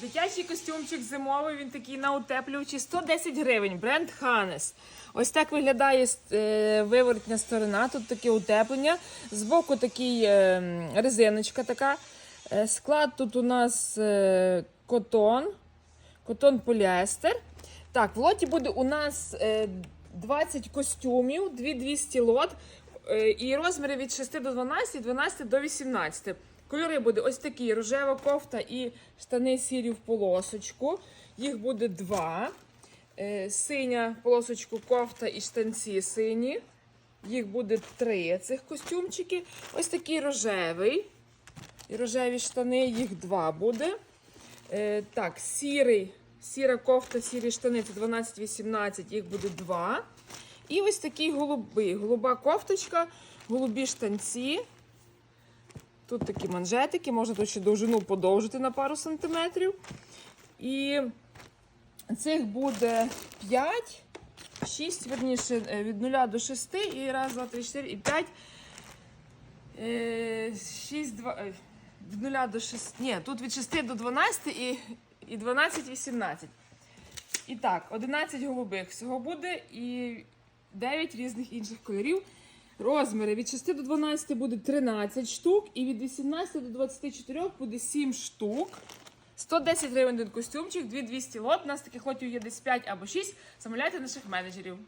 Дитячий костюмчик зимовий, він такий на утеплювачі 110 гривень, бренд Ханес. Ось так виглядає е, виворотня сторона, тут таке утеплення. Збоку такий е, резиночка така. Е, склад тут у нас котон, котон поліестер. Так, в лоті буде у нас е, 20 костюмів, 2200 лот. Е, І розміри від 6 до 12, 12 до 18. Кольори буде ось такі: рожева кофта і штани сірі в полосочку. Їх буде два. Е, Синя полосочку кофта і штанці сині. Їх буде три цих костюмчики. Ось такий рожевий. І рожеві штани, їх два буде. Е, так, сірий, сіра кофта, сірі штани це 12-18, їх буде два. І ось такий голубий. Голуба кофточка, голубі штанці. Тут такі манжетики, можна тут ще довжину подовжити на пару сантиметрів. І цих буде 5, 6, верніше, е, від 0 до 6, і раз, два, три, 4, і 5. 6, 2, від 0 до 6, ні, тут від 6 до 12 і, і 12, 18. І так, 11 голубих всього буде і 9 різних інших кольорів. Розміри від 6 до 12 буде 13 штук, і від 18 до 24 буде 7 штук. 110 гривень один костюмчик, 2200 лот. У нас таких лотів є десь 5 або 6. Замовляйте наших менеджерів.